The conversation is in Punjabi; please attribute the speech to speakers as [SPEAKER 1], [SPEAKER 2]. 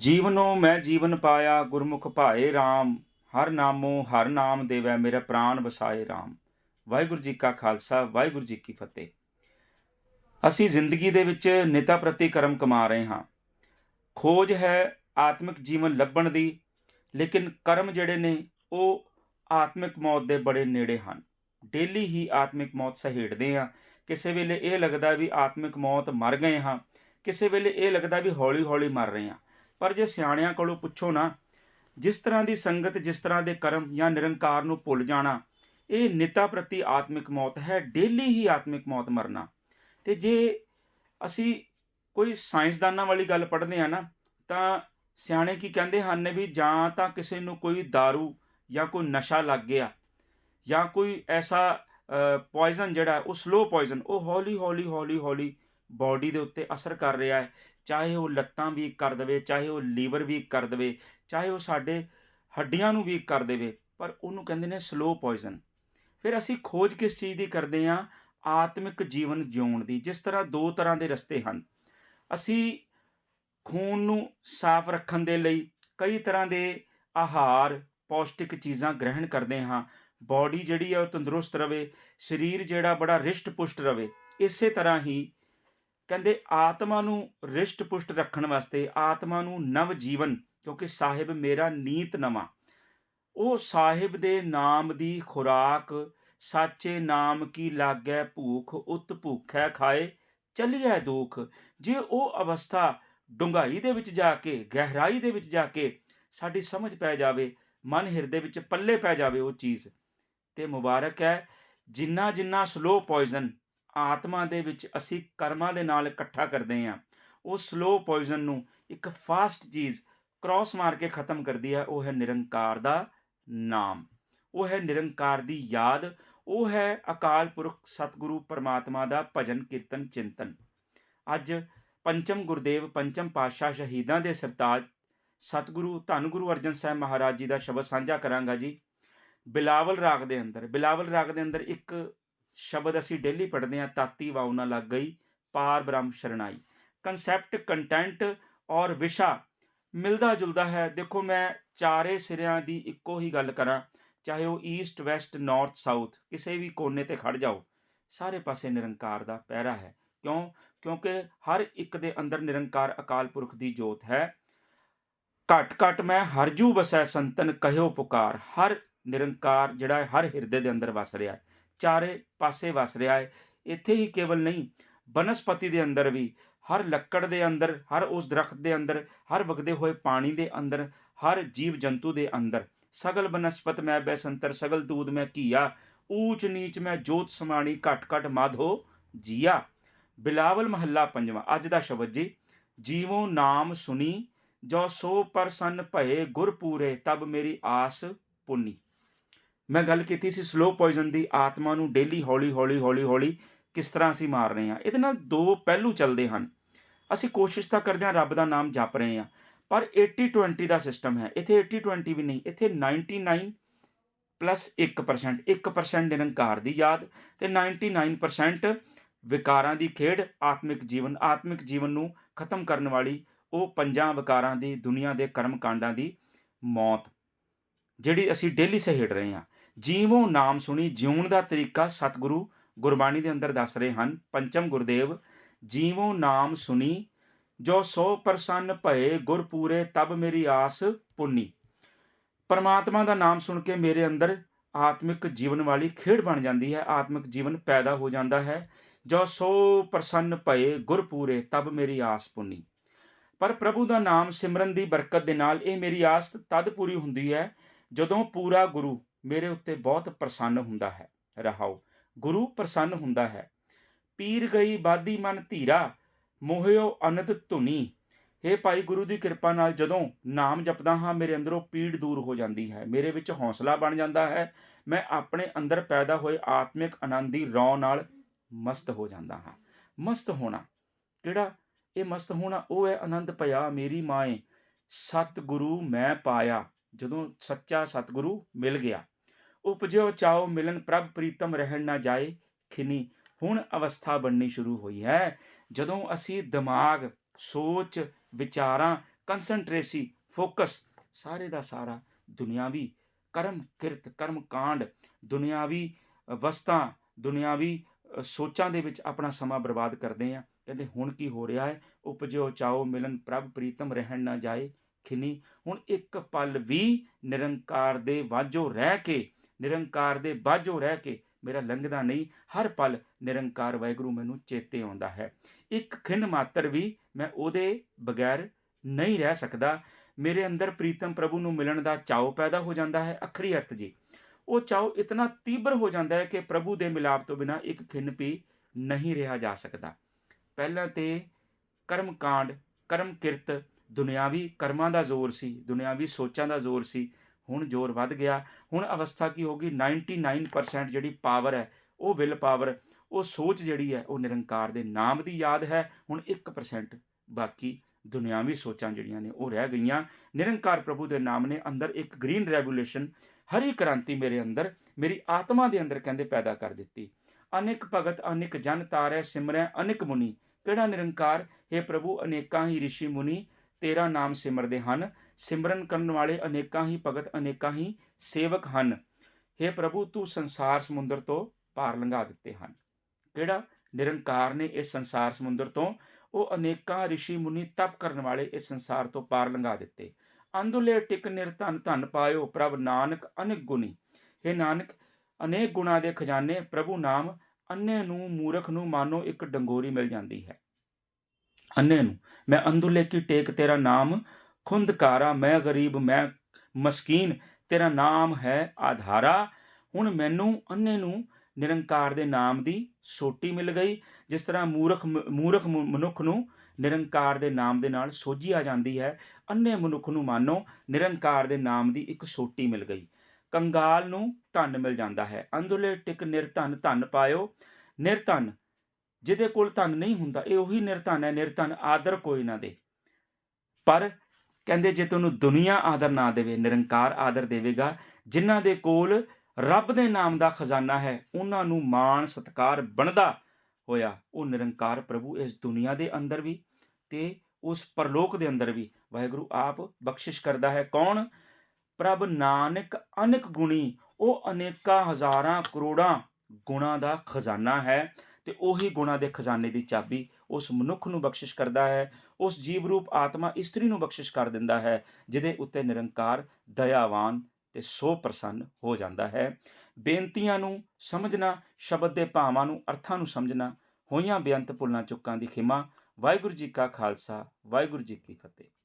[SPEAKER 1] ਜੀਵਨੋ ਮੈਂ ਜੀਵਨ ਪਾਇਆ, ਗੁਰਮੁਖ ਭਾਏ RAM ਹਰ ਨਾਮੋ ਹਰ ਨਾਮ ਦੇਵੈ, ਮੇਰਾ ਪ੍ਰਾਨ ਵਸਾਏ RAM ਵਾਹਿਗੁਰੂ ਜੀ ਕਾ ਖਾਲਸਾ, ਵਾਹਿਗੁਰੂ ਜੀ ਕੀ ਫਤਿਹ। ਅਸੀਂ ਜ਼ਿੰਦਗੀ ਦੇ ਵਿੱਚ ਨਿਤਾ ਪ੍ਰਤੀ ਕਰਮ ਕਮਾ ਰਹੇ ਹਾਂ। ਖੋਜ ਹੈ ਆਤਮਿਕ ਜੀਵਨ ਲੱਭਣ ਦੀ, ਲੇਕਿਨ ਕਰਮ ਜਿਹੜੇ ਨੇ, ਉਹ ਆਤਮਿਕ ਮੌਤ ਦੇ ਬੜੇ ਨੇੜੇ ਹਨ। ਡੇਲੀ ਹੀ ਆਤਮਿਕ ਮੌਤ ਸਹੇੜਦੇ ਆ ਕਿਸੇ ਵੇਲੇ ਇਹ ਲੱਗਦਾ ਵੀ ਆਤਮਿਕ ਮੌਤ ਮਰ ਗਏ ਹਾਂ, ਕਿਸੇ ਵੇਲੇ ਇਹ ਲੱਗਦਾ ਵੀ ਹੌਲੀ-ਹੌਲੀ ਮਰ ਰਹੇ ਹਾਂ। ਪਰ ਜੇ ਸਿਆਣਿਆਂ ਕੋਲੋਂ ਪੁੱਛੋ ਨਾ, ਜਿਸ ਤਰ੍ਹਾਂ ਦੀ ਸੰਗਤ ਜਿਸ ਤਰ੍ਹਾਂ ਦੇ ਕਰਮ ਜਾਂ ਨਿਰੰਕਾਰ ਨੂੰ ਭੁੱਲ ਜਾਣਾ, ਇਹ ਨਿਤਾ ਪ੍ਰਤੀ ਆਤਮਿਕ ਮੌਤ ਹੈ, ਡੇਲੀ ਹੀ ਆਤਮਿਕ ਮੌਤ ਮਰਨਾ। ਤੇ ਜੇ ਅਸੀਂ ਕੋਈ ਸਾਇੰਸਦਾਨਾਂ ਵਾਲੀ ਗੱਲ ਪੜ੍ਹਦੇ ਆ ਨਾ, ਤਾਂ ਸਿਆਣੇ ਕੀ ਕਹਿੰਦੇ ਹਨ ਵੀ ਜਾਂ ਤਾਂ ਕਿਸੇ ਨੂੰ ਕੋਈ दारू ਜਾਂ ਕੋਈ ਨਸ਼ਾ ਲੱਗ ਗਿਆ, ਜਾਂ ਕੋਈ ਐਸਾ ਪੋਇਜ਼ਨ ਜਿਹੜਾ, ਉਹ ਸਲੋ ਪੋਇਜ਼ਨ ਉਹ ਹੌਲੀ ਹੌਲੀ ਹੌਲੀ ਹੌਲੀ ਬਾਡੀ ਦੇ ਉੱਤੇ ਅਸਰ ਕਰ ਰਿਹਾ ਹੈ ਚਾਹੇ ਉਹ ਲੱਤਾਂ ਵੀਕ ਕਰ ਦੇਵੇ, ਚਾਹੇ ਉਹ ਲੀਵਰ ਵੀਕ ਕਰ ਦੇਵੇ, ਚਾਹੇ ਉਹ ਸਾਡੇ ਹੱਡੀਆਂ ਨੂੰ ਵੀਕ ਕਰ ਦੇਵੇ, ਪਰ ਉਹਨੂੰ ਕਹਿੰਦੇ ਨੇ ਸਲੋ ਪੋਇਜ਼ਨ ਫਿਰ ਅਸੀਂ ਖੋਜ ਕਿਸ ਚੀਜ਼ ਦੀ ਕਰਦੇ ਹਾਂ? ਆਤਮਿਕ ਜੀਵਨ ਜਿਉਣ ਦੀ, ਜਿਸ ਤਰ੍ਹਾਂ ਦੋ ਤਰ੍ਹਾਂ ਦੇ ਰਸਤੇ ਹਨ। ਅਸੀਂ ਖੂਨ ਨੂੰ ਸਾਫ਼ ਰੱਖਣ ਦੇ ਲਈ ਕਈ ਤਰ੍ਹਾਂ ਦੇ ਆਹਾਰ, ਪੌਸ਼ਟਿਕ ਚੀਜ਼ਾਂ ਗ੍ਰਹਿਣ ਕਰਦੇ ਹਾਂ। ਬਾਡੀ ਜਿਹੜੀ ਹੈ ਉਹ ਤੰਦਰੁਸਤ ਰਵੇ, ਸਰੀਰ ਜਿਹੜਾ ਬੜਾ ਰਿਸ਼ਟ ਪੁਸ਼ਟ ਰਵੇ, ਇਸੇ ਤਰ੍ਹਾਂ ਹੀ ਕਹਿੰਦੇ ਆਤਮਾ ਨੂੰ ਰਿਸ਼ਟ ਪੁਸ਼ਟ ਰੱਖਣ ਵਾਸਤੇ ਆਤਮਾ ਨੂੰ ਨਵ ਜੀਵਨ, ਕਿਉਂਕਿ ਸਾਹਿਬ ਮੇਰਾ ਨੀਤ ਨਵਾਂ। ਉਹ ਸਾਹਿਬ ਦੇ ਨਾਮ ਦੀ ਖੁਰਾਕ, ਸਾਚੇ ਨਾਮ ਕੀ ਲਾਗੈ ਭੂਖ, ਉਤ ਭੂਖੈ ਖਾਏ, ਚੱਲਿਐ ਦੁਖ। ਜੇ ਉਹ ਅਵਸਥਾ ਡੁੰਗਾਈ ਦੇ ਵਿੱਚ ਜਾ ਕੇ, ਗਹਿਰਾਈ ਦੇ ਵਿੱਚ ਜਾ ਕੇ ਸਾਡੀ ਸਮਝ ਪੈ ਜਾਵੇ, ਮਨ ਹਿਰਦੇ ਵਿੱਚ ਪੱਲੇ ਪੈ ਜਾਵੇ ਉਹ ਚੀਜ਼, ਤੇ ਮੁਬਾਰਕ ਹੈ ਜਿੰਨਾ ਜਿੰਨਾ ਸਲੋ ਪੋਇਜ਼ਨ ਆਤਮਾ ਦੇ ਵਿੱਚ ਅਸੀਂ ਕਰਮਾਂ ਦੇ ਨਾਲ ਇਕੱਠਾ ਕਰਦੇ ਹਾਂ। ਉਹ ਸਲੋ ਪੋਇਜ਼ਨ ਨੂੰ ਇੱਕ ਫਾਸਟ ਚੀਜ਼ ਕ੍ਰਾਸ ਮਾਰ ਕੇ ਖਤਮ ਕਰਦੀ ਹੈ। ਉਹ ਹੈ ਨਿਰੰਕਾਰ ਦਾ ਨਾਮ। ਉਹ ਹੈ ਨਿਰੰਕਾਰ ਦੀ ਯਾਦ। ਉਹ ਹੈ ਅਕਾਲ ਪੁਰਖ ਸਤਿਗੁਰੂ ਪਰਮਾਤਮਾ ਦਾ ਭਜਨ, ਕੀਰਤਨ, ਚਿੰਤਨ। ਅੱਜ ਪੰਚਮ ਗੁਰਦੇਵ, ਪੰਚਮ ਪਾਤਸ਼ਾਹ ਸ਼ਹੀਦਾਂ ਦੇ ਸਰਤਾਜ ਸਤਿਗੁਰੂ ਧੰਨ ਗੁਰੂ ਅਰਜਨ ਸਾਹਿਬ ਮਹਾਰਾਜ ਜੀ ਦਾ ਸ਼ਬਦ ਸਾਂਝਾ ਕਰਾਂਗਾ ਜੀ। ਬਿਲਾਵਲ ਰਾਗ ਦੇ ਅੰਦਰ, ਬਿਲਾਵਲ ਰਾਗ ਦੇ ਅੰਦਰ ਇੱਕ ਸ਼ਬਦ ਅਸੀਂ ਡੇਲੀ ਪੜ੍ਹਦੇ ਹਾਂ, ਤਾਤੀ ਵਾਉ ਨਾ ਲੱਗ ਗਈ ਪਾਰ ਬ੍ਰਹਮ ਸ਼ਰਣਾਈ ਕਨਸੈਪਟ ਕੰਟੈਂਟ ਔਰ ਵਿਸ਼ਾ ਮਿਲਦਾ ਜੁਲਦਾ ਹੈ। ਦੇਖੋ ਮੈਂ ਚਾਰੇ ਸਿਰਿਆਂ ਦੀ ਇੱਕੋ ਹੀ ਗੱਲ ਕਰਾਂ, ਚਾਹੇ ਉਹ ਈਸਟ ਵੈਸਟ ਨਾਰਥ ਸਾਊਥ ਕਿਸੇ ਵੀ ਕੋਨੇ ਤੇ ਖੜ ਜਾਓ, ਸਾਰੇ ਪਾਸੇ ਨਿਰੰਕਾਰ ਦਾ ਪਹਿਰਾ ਹੈ। ਕਿਉਂ? ਕਿਉਂਕਿ ਹਰ ਇੱਕ ਦੇ ਅੰਦਰ ਨਿਰੰਕਾਰ ਅਕਾਲ ਪੁਰਖ ਦੀ ਜੋਤ ਹੈ। ਘਟ ਘਟ ਮੈਂ ਹਰਜੂ ਬਸੈ ਸੰਤਨ, ਕਹਿਓ ਪੁਕਾਰ। ਹਰ ਨਿਰੰਕਾਰ ਜਿਹੜਾ ਹਰ ਹਿਰਦੇ ਦੇ ਅੰਦਰ ਵਸ ਰਿਹਾ ਹੈ। ਚਾਰੇ ਪਾਸੇ ਵਸ ਰਿਹਾ ਹੈ। ਇੱਥੇ ਹੀ ਕੇਵਲ ਨਹੀਂ, ਬਨਸਪਤੀ ਦੇ ਅੰਦਰ ਵੀ, ਹਰ ਲੱਕੜ ਦੇ ਅੰਦਰ, ਹਰ ਉਸ ਦਰਖਤ ਦੇ ਅੰਦਰ, ਹਰ ਵਗਦੇ ਹੋਏ ਪਾਣੀ ਦੇ ਅੰਦਰ, ਹਰ ਜੀਵ ਜੰਤੂ ਦੇ ਅੰਦਰ। ਸਗਲ ਬਨਸਪਤ ਮੈਂ ਬੈਸੰਤਰ ਸਗਲ ਦੂਦ ਮੈਂ ਕੀਆ ਊਚ ਨੀਚ ਮੈਂ ਜੋਤ ਸਮਾਣੀ, ਘਟ ਘਟ ਮਾਧੋ ਜੀਆ। ਬਿਲਾਵਲ ਮਹੱਲਾ ਪੰਜਵਾਂ, ਅੱਜ ਦਾ ਸ਼ਬਦ ਜੀ। ਜੀਵੋ ਨਾਮ ਸੁਣੀ ਜੋ ਸੋ ਪਰਸਨ ਭਏ ਗੁਰਪੂਰੇ ਤਬ ਮੇਰੀ ਆਸ ਪੁੰਨੀ। ਮੈਂ ਗੱਲ ਕੀਤੀ ਸੀ ਸਲੋ ਪੋਇਜ਼ਨ ਦੀ, ਆਤਮਾ ਨੂੰ ਡੇਲੀ ਹੌਲੀ ਹੌਲੀ ਹੌਲੀ ਹੌਲੀ ਕਿਸ ਤਰ੍ਹਾਂ ਅਸੀਂ ਮਾਰ ਰਹੇ ਹਾਂ। ਇਹਦੇ ਨਾਲ ਦੋ ਪਹਿਲੂ ਚੱਲਦੇ ਹਨ। ਅਸੀਂ ਕੋਸ਼ਿਸ਼ ਤਾਂ ਕਰਦੇ ਹਾਂ ਰੱਬ ਦਾ ਨਾਮ ਜਪ ਰਹੇ ਹਾਂ, ਪਰ 80 20 ਦਾ ਸਿਸਟਮ ਹੈ। ਇੱਥੇ 80 20 ਵੀ ਨਹੀਂ, ਇੱਥੇ 99 ਪਲੱਸ 1% 1% ਨਿਰੰਕਾਰ ਦੀ ਯਾਦ ਤੇ 99% ਵਿਕਾਰਾਂ ਦੀ ਖੇਡ, ਆਤਮਿਕ ਜੀਵਨ ਆਤਮਿਕ ਜੀਵਨ ਨੂੰ ਖਤਮ ਕਰਨ ਵਾਲੀ ਉਹ ਪੰਜਾਂ ਵਿਕਾਰਾਂ ਦੀ ਦੁਨੀਆ ਦੇ ਕਰਮ ਕਾਂਡਾਂ ਦੀ ਮੌਤ, ਜਿਹੜੀ ਅਸੀਂ ਡੇਲੀ ਸਹੇੜ ਰਹੇ ਹਾਂ। ਜੀਵੋ ਨਾਮ ਸੁਣੀ ਜਿਉਣ ਦਾ ਤਰੀਕਾ ਸਤਿਗੁਰੂ ਗੁਰਬਾਣੀ ਦੇ ਅੰਦਰ ਦੱਸ ਰਹੇ ਹਨ। ਪੰਚਮ ਗੁਰਦੇਵ, ਜੀਵੋ ਨਾਮ ਸੁਣੀ, ਜੋ ਸੋ ਪ੍ਰਸੰਨ ਭਏ ਗੁਰ ਪੂਰੇ ਤਬ ਮੇਰੀ ਆਸ ਪੁੰਨੀ। ਪਰਮਾਤਮਾ ਦਾ ਨਾਮ ਸੁਣ ਕੇ ਮੇਰੇ ਅੰਦਰ ਆਤਮਿਕ ਜੀਵਨ ਵਾਲੀ ਖੇਡ ਬਣ ਜਾਂਦੀ ਹੈ। ਆਤਮਿਕ ਜੀਵਨ ਪੈਦਾ ਹੋ ਜਾਂਦਾ ਹੈ। ਜੋ ਸੋ ਪ੍ਰਸੰਨ ਭਏ ਗੁਰ ਪੂਰੇ ਤਬ ਮੇਰੀ ਆਸ ਪੁੰਨੀ। ਪਰ ਪ੍ਰਭੂ ਦਾ ਨਾਮ ਸਿਮਰਨ ਦੀ ਬਰਕਤ ਦੇ ਨਾਲ ਇਹ ਮੇਰੀ ਆਸ ਤਦ ਪੂਰੀ ਹੁੰਦੀ ਹੈ ਜਦੋਂ ਪੂਰਾ ਗੁਰੂ ਮੇਰੇ ਉੱਤੇ ਬਹੁਤ ਪ੍ਰਸੰਨ ਹੁੰਦਾ ਹੈ। ਰਹਾਓ, ਗੁਰੂ ਪ੍ਰਸੰਨ ਹੁੰਦਾ ਹੈ। ਪੀਰ ਗਈ ਬਾਦੀ ਮਨ ਧੀਰਾ, ਮੋਹਿਓ ਅਨੰਦ ਧੁਨੀ। हे ਭਾਈ ਗੁਰੂ ਦੀ ਕਿਰਪਾ ਨਾਲ ਜਦੋਂ ਨਾਮ ਜਪਦਾ ਹਾਂ, ਮੇਰੇ ਅੰਦਰੋਂ ਪੀੜ ਦੂਰ ਹੋ ਜਾਂਦੀ ਹੈ। ਮੇਰੇ ਵਿੱਚ ਹੌਸਲਾ ਬਣ ਜਾਂਦਾ ਹੈ। ਮੈਂ ਆਪਣੇ ਅੰਦਰ ਪੈਦਾ ਹੋਏ ਆਤਮਿਕ ਆਨੰਦ ਦੀ ਰੌ ਨਾਲ ਮਸਤ ਹੋ ਜਾਂਦਾ ਹਾਂ। ਮਸਤ ਹੋਣਾ, ਕਿਹੜਾ? ਇਹ ਮਸਤ ਹੋਣਾ ਉਹ ਹੈ ਆਨੰਦ ਭਇਆ ਮੇਰੀ ਮਾਏ। ਸਤਿਗੁਰੂ ਮੈਂ ਪਾਇਆ। ਜਦੋਂ ਸੱਚਾ ਸਤਿਗੁਰੂ ਮਿਲ ਗਿਆ। ਉਪਜਿਓ ਚਾਓ ਮਿਲਨ ਪ੍ਰਭ ਪ੍ਰੀਤਮ ਰਹਿਣ ਨਾ ਜਾਏ ਖਿਨੀ। ਹੁਣ ਅਵਸਥਾ ਬਣਨੀ ਸ਼ੁਰੂ ਹੋਈ ਹੈ। ਜਦੋਂ ਅਸੀਂ ਦਿਮਾਗ, ਸੋਚ, ਵਿਚਾਰਾਂ ਕੰਸੈਂਟਰੇਸੀ ਫੋਕਸ ਸਾਰੇ ਦਾ ਸਾਰਾ ਦੁਨਿਆਵੀ ਕਰਮ, ਕਿਰਤ, ਕਰਮ ਕਾਂਡ, ਦੁਨਿਆਵੀ ਵਸਤਾਂ, ਦੁਨਿਆਵੀ ਸੋਚਾਂ ਦੇ ਵਿੱਚ ਆਪਣਾ ਸਮਾਂ ਬਰਬਾਦ ਕਰਦੇ ਆ ਕਹਿੰਦੇ ਹੁਣ ਕੀ ਹੋ ਰਿਹਾ ਹੈ? ਉਪਜੋ ਚਾਓ ਮਿਲਨ ਪ੍ਰਭ ਪ੍ਰੀਤਮ ਰਹਿਣ ਨਾ ਜਾਏ ਖਿਨੀ। ਹੁਣ ਇੱਕ ਪਲ ਵੀ ਨਿਰੰਕਾਰ ਦੇ ਵਾਜੋ ਰਹਿ ਕੇ ਨਿਰੰਕਾਰ ਦੇ ਬਾਝੋ ਰਹਿ ਕੇ ਮੇਰਾ ਲੰਘਦਾ ਨਹੀਂ, ਹਰ ਪਲ ਨਿਰੰਕਾਰ ਵਾਹਿਗੁਰੂ ਮੈਨੂੰ ਚੇਤੇ ਆਉਂਦਾ ਹੈ। ਇੱਕ ਖਿੰਨ ਮਾਤਰ ਵੀ ਮੈਂ ਉਹਦੇ ਬਗੈਰ ਨਹੀਂ ਰਹਿ ਸਕਦਾ। ਮੇਰੇ ਅੰਦਰ ਪ੍ਰੀਤਮ ਪ੍ਰਭੂ ਨੂੰ ਮਿਲਣ ਦਾ ਚਾਉ ਪੈਦਾ ਹੋ ਜਾਂਦਾ ਹੈ, ਅਖਰੀ ਅਰਥ ਜੀ। ਉਹ ਚਾਉ ਇਤਨਾ ਤੀਬਰ ਹੋ ਜਾਂਦਾ ਹੈ ਕਿ ਪ੍ਰਭੂ ਦੇ ਮਿਲਾਪ ਤੋਂ ਬਿਨਾ ਇੱਕ ਖਿੰਨ ਵੀ ਨਹੀਂ ਰਿਹਾ ਜਾ ਸਕਦਾ। ਪਹਿਲਾਂ ਤੇ ਕਰਮ ਕਾਂਡ ਕਰਮ ਕਿਰਤ, ਦੁਨਿਆਵੀ ਕਰਮਾਂ ਦਾ ਜ਼ੋਰ ਸੀ, ਦੁਨਿਆਵੀ ਸੋਚਾਂ ਦਾ ਜ਼ੋਰ ਸੀ ਹੁਣ ਜ਼ੋਰ ਵੱਧ ਗਿਆ ਹੁਣ ਅਵਸਥਾ ਕੀ ਹੋ ਗਈ 99% ਜਿਹੜੀ ਪਾਵਰ ਹੈ ਉਹ ਵਿਲ ਪਾਵਰ ਉਹ ਸੋਚ ਜਿਹੜੀ ਹੈ ਉਹ ਨਿਰੰਕਾਰ ਦੇ ਨਾਮ ਦੀ ਯਾਦ ਹੈ ਹੁਣ 1% ਬਾਕੀ ਦੁਨਿਆਵੀ ਸੋਚਾਂ ਜਿਹੜੀਆਂ ਨੇ ਉਹ ਰਹਿ ਗਈਆਂ ਨਿਰੰਕਾਰ ਪ੍ਰਭੂ ਦੇ ਨਾਮ ਨੇ ਅੰਦਰ ਇੱਕ ਗ੍ਰੀਨ ਰੈਵੋਲੂਸ਼ਨ ਹਰੀ ਕ੍ਰਾਂਤੀ ਮੇਰੇ ਅੰਦਰ ਮੇਰੀ ਆਤਮਾ ਦੇ ਅੰਦਰ ਕਹਿੰਦੇ ਪੈਦਾ ਕਰ ਦਿੱਤੀ ਅਨੇਕ ਭਗਤ ਅਨੇਕ ਜਨ ਤਾਰੈ ਸਿਮਰੈ ਅਨੇਕ ਮੁਨੀ ਕਿਹੜਾ ਨਿਰੰਕਾਰ ਹੈ ਪ੍ਰਭੂ ਅਨੇਕਾਂ ਹੀ ઋષਿ ਮੁਨੀ ਤੇਰਾ ਨਾਮ ਸਿਮਰਦੇ ਹਨ ਸਿਮਰਨ ਕਰਨ ਵਾਲੇ ਅਨੇਕਾਂ ਹੀ ਭਗਤ ਅਨੇਕਾਂ ਹੀ ਸੇਵਕ ਹਨ हे ਪ੍ਰਭੂ ਤੂੰ ਸੰਸਾਰ ਸਮੁੰਦਰ ਤੋਂ ਪਾਰ ਲੰਘਾ ਦਿੱਤੇ ਹਨ ਕਿਹੜਾ ਨਿਰੰਕਾਰ ਨੇ ਇਸ ਸੰਸਾਰ ਸਮੁੰਦਰ ਤੋਂ ਉਹ ਅਨੇਕਾਂ ઋષਿ ਮੁਨੀ ਤਪ ਕਰਨ ਵਾਲੇ ਇਸ ਸੰਸਾਰ ਤੋਂ ਪਾਰ ਲੰਘਾ ਦਿੱਤੇ ਅੰਦੁਲੇ ਟਿਕ ਨਿਰਧਨ ਧਨ ਪਾਇਓ ਪ੍ਰਭ ਨਾਨਕ ਅਨੇਕ ਗੁਣੀ हे ਨਾਨਕ ਅਨੇਕ ਗੁਣਾ ਦੇ ਖਜ਼ਾਨੇ ਪ੍ਰਭੂ ਨਾਮ ਅੰਨੇ ਨੂੰ ਮੂਰਖ ਨੂੰ ਮਾਨੋ ਇੱਕ ਡੰਗੋਰੀ ਮਿਲ ਜਾਂਦੀ ਹੈ ਅੰਨੇ ਨੂੰ, ਮੈਂ ਅੰਦੁਲੇ ਕੀ ਟੇਕ ਤੇਰਾ ਨਾਮ, ਖੁੰਦਕਾਰਾ ਮੈਂ ਗਰੀਬ, ਮੈਂ ਮਸਕੀਨ, ਤੇਰਾ ਨਾਮ ਹੈ ਆਧਾਰਾ। ਹੁਣ ਮੈਨੂੰ ਅੰਨੇ ਨੂੰ ਨਿਰੰਕਾਰ ਦੇ ਨਾਮ ਦੀ ਸੋਟੀ ਮਿਲ ਗਈ, ਜਿਸ ਤਰ੍ਹਾਂ ਮੂਰਖ ਮੂਰਖ ਮਨੁੱਖ ਨੂੰ ਨਿਰੰਕਾਰ ਦੇ ਨਾਮ ਦੇ ਨਾਲ ਸੋਝੀ ਆ ਜਾਂਦੀ ਹੈ। ਅੰਨੇ ਮਨੁੱਖ ਨੂੰ ਮਾਨੋ, ਨਿਰੰਕਾਰ ਦੇ ਨਾਮ ਦੀ ਇੱਕ ਸੋਟੀ ਮਿਲ ਗਈ। ਕੰਗਾਲ ਨੂੰ ਧਨ ਮਿਲ ਜਾਂਦਾ ਹੈ। ਅੰਧੁਲੇ ਟਿਕ ਨਿਰਧਨ ਧਨ ਪਾਇਓ। ਨਿਰਧਨ ਜਿਹਦੇ ਕੋਲ ਧਨ ਨਹੀਂ ਹੁੰਦਾ, ਇਹ ਉਹੀ ਨਿਰਧਨ ਹੈ ਨਿਰਧਨ ਆਦਰ ਕੋਈ ਨਾ ਦੇ। ਪਰ ਕਹਿੰਦੇ ਜੇ ਤੁਹਾਨੂੰ ਦੁਨੀਆ ਆਦਰ ਨਾ ਦੇਵੇ, ਨਿਰੰਕਾਰ ਆਦਰ ਦੇਵੇਗਾ, ਜਿਨ੍ਹਾਂ ਦੇ ਕੋਲ ਰੱਬ ਦੇ ਨਾਮ ਦਾ ਖਜ਼ਾਨਾ ਹੈ, ਉਹਨਾਂ ਨੂੰ ਮਾਣ, ਸਤਕਾਰ ਬਣਦਾ ਹੋਇਆ, ਉਹ ਨਿਰੰਕਾਰ ਪ੍ਰਭੂ ਇਸ ਦੁਨੀਆ ਦੇ ਅੰਦਰ ਵੀ ਤੇ ਉਸ ਪਰਲੋਕ ਦੇ ਅੰਦਰ ਵੀ। ਵਾਹਿਗੁਰੂ ਆਪ ਬਖਸ਼ਿਸ਼ ਕਰਦਾ ਹੈ, ਕੌਣ? ਪ੍ਰਭ ਨਾਨਕ ਅਨੇਕ ਗੁਣੀ, ਉਹ ਅਨੇਕਾਂ ਹਜ਼ਾਰਾਂ ਕਰੋੜਾਂ ਗੁਣਾ ਦਾ ਖਜ਼ਾਨਾ ਹੈ। ਤੇ ਉਹੀ ਗੁਣਾ ਦੇ ਖਜ਼ਾਨੇ ਦੀ ਚਾਬੀ ਉਸ ਮਨੁੱਖ ਨੂੰ ਬਖਸ਼ਿਸ਼ ਕਰਦਾ ਹੈ, ਉਸ ਜੀਵ ਰੂਪ ਆਤਮਾ ਇਸਤਰੀ ਨੂੰ ਬਖਸ਼ਿਸ਼ ਕਰ ਦਿੰਦਾ ਹੈ, ਜਿਹਦੇ ਉੱਤੇ ਨਿਰੰਕਾਰ, ਦਇਆਵਾਨ ਤੇ ਸੋ ਪ੍ਰਸੰਨ ਹੋ ਜਾਂਦਾ ਹੈ। ਬੇਨਤੀਆਂ ਨੂੰ ਸਮਝਣਾ, ਸ਼ਬਦ ਦੇ ਭਾਵਾਂ ਨੂੰ ਅਰਥਾਂ ਨੂੰ ਸਮਝਣਾ, ਹੋਈਆਂ ਬੇਅੰਤ ਭੁੱਲਾਂ ਚੁੱਕਾਂ ਦੀ ਖਿਮਾ। ਵਾਹਿਗੁਰੂ ਜੀ ਕਾ ਖਾਲਸਾ, ਵਾਹਿਗੁਰੂ ਜੀ ਕੀ ਫਤਿਹ।